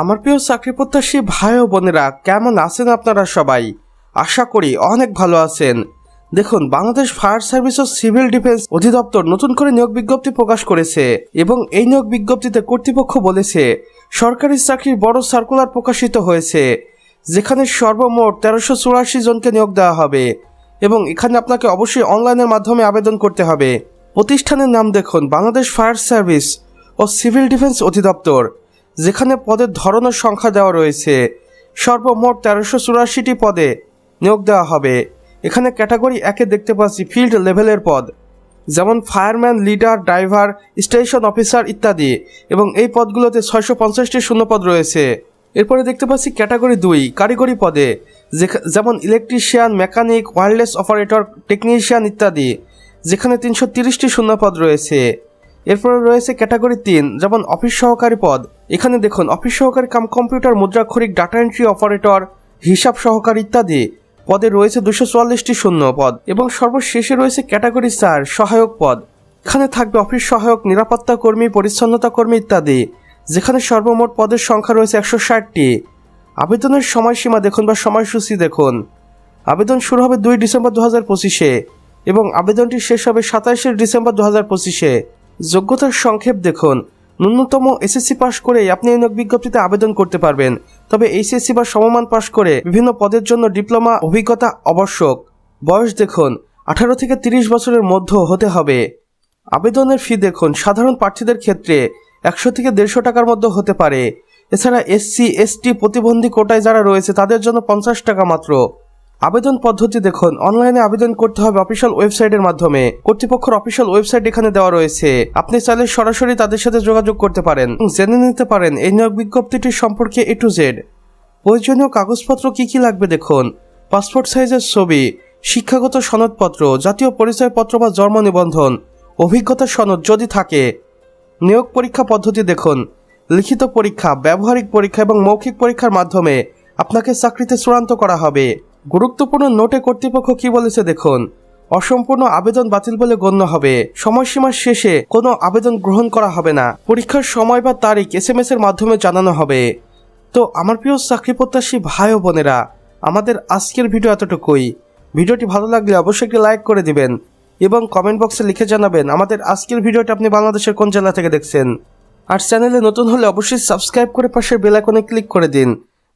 আমার প্রিয় চাকরি প্রত্যাশী ভাই ও বোনেরা, কেমন আছেন আপনারা সবাই? আশা করি অনেক ভালো আছেন। দেখুন, বাংলাদেশ ফায়ার সার্ভিস ও সিভিল ডিফেন্স অধিদপ্তর নতুন করে নিয়োগ বিজ্ঞপ্তি প্রকাশ করেছে এবং এই নিয়োগ বিজ্ঞপ্তিতে কর্তৃপক্ষ বলেছে, সরকারি চাকরির বড় সার্কুলার প্রকাশিত হয়েছে, যেখানে সর্বমোট তেরোশো চুরাশি জনকে নিয়োগ দেওয়া হবে এবং এখানে আপনাকে অবশ্যই অনলাইনের মাধ্যমে আবেদন করতে হবে। প্রতিষ্ঠানের নাম দেখুন, বাংলাদেশ ফায়ার সার্ভিস ও সিভিল ডিফেন্স অধিদপ্তর। যেখানে পদের ধরনের সংখ্যা দেওয়া রয়েছে, সর্বমোট তেরোশো চুরাশিটি পদে নিয়োগ দেওয়া হবে। এখানে ক্যাটাগরি একে দেখতে পাচ্ছি, ফিল্ড লেভেলের পদ, যেমন fireman, leader, driver, station officer ইত্যাদি, এবং এই পদগুলোতে ছয়শো পঞ্চাশটি শূন্যপদ রয়েছে। এরপরে দেখতে পাচ্ছি ক্যাটাগরি দুই, কারিগরি পদে যেমন electrician, mechanic wireless operator, technician ইত্যাদি, যেখানে তিনশো তিরিশটি শূন্যপদ রয়েছে। এরপরে রয়েছে ক্যাটাগরি তিন, যেমন অফিস সহকারী পদ এখানে দেখুন, অফিস সহকারী কাম কম্পিউটার, মুদ্রাক্ষরিক, ডাটা এন্ট্রি অপারেটর, হিসাব সহকারী ইত্যাদি। পদে রয়েছে দুশো চুয়াল্লিশটি শূন্য পদ এবং সর্বশেষে রয়েছে ক্যাটাগরি চার সহায়ক পদ। এখানে থাকবে অফিস সহায়ক, নিরাপত্তা কর্মী, পরিচ্ছন্নতা কর্মী ইত্যাদি, যেখানে সর্বমোট পদের সংখ্যা রয়েছে একশো ষাটটি। আবেদনের সময়সীমা দেখুন বা সময়সূচি দেখুন। আবেদন শুরু হবে দুই ডিসেম্বর দু হাজার পঁচিশে এবং আবেদনটি শেষ হবে সাতাইশে ডিসেম্বর দু হাজার পঁচিশে। যোগ্যতার সংক্ষেপ দেখুন ন্যূনতম এসএসসি পাশ করেই আপনি এই নিয়োগ বিজ্ঞপ্তিতে আবেদন করতে পারবেন। তবে এইচএসসি বা সমমান পাশ করে বিভিন্ন পদের জন্য ডিপ্লোমা অভিজ্ঞতা আবশ্যক। বয়স দেখুন, আঠারো থেকে তিরিশ বছরের মধ্যে হতে হবে। আবেদনের ফি দেখুন, সাধারণ প্রার্থীদের ক্ষেত্রে একশো থেকে দেড়শো টাকার মধ্যে হতে পারে। এছাড়া এসসি এসটি প্রতিবন্ধী কোটায় যারা রয়েছে, তাদের জন্য পঞ্চাশ টাকা মাত্র। আবেদন পদ্ধতি দেখুন। অনলাইনে আবেদন করতে হবে অফিসিয়াল ওয়েবসাইটের মাধ্যমে। কর্তৃপক্ষের অফিসিয়াল ওয়েবসাইট এখানে দেওয়া রয়েছে। আপনি চাইলে সরাসরি তাদের সাথে যোগাযোগ করতে পারেন। জেনে নিতে পারেন এই নিয়োগ বিজ্ঞপ্তিটি সম্পর্কে এ টু জেড প্রয়োজনীয় কাগজপত্র কি কি লাগবে দেখুন। পাসপোর্ট সাইজের ছবি, শিক্ষাগত সনদপত্র, জাতীয় পরিচয়পত্র বা জন্ম নিবন্ধন, অভিজ্ঞতা সনদ যদি থাকে। নিয়োগ পরীক্ষা পদ্ধতি দেখুন। লিখিত পরীক্ষা, ব্যবহারিক পরীক্ষা এবং মৌখিক পরীক্ষার মাধ্যমে আপনাকে চাকরিতে চূড়ান্ত করা হবে। গুরুত্বপূর্ণ নোটে কর্তৃপক্ষ কি বলেছে দেখুন। অসম্পূর্ণ আবেদন বাতিল বলে গণ্য হবে। সময়সীমার শেষে কোনো আবেদন গ্রহণ করা হবে না। পরীক্ষার সময় বা তারিখ এস এম এর মাধ্যমে জানানো হবে। তো আমার প্রিয় চাকরি প্রত্যাশী ভাই ও বোনেরা, আমাদের আজকের ভিডিও এতটুকুই। ভিডিওটি ভালো লাগলে অবশ্যই একটি লাইক করে দিবেন এবং কমেন্ট বক্সে লিখে জানাবেন আমাদের আজকের ভিডিওটি আপনি বাংলাদেশের কোন জেলা থেকে দেখছেন। আর চ্যানেলে নতুন হলে অবশ্যই সাবস্ক্রাইব করে পাশের বেল আইকনে ক্লিক করে দিন।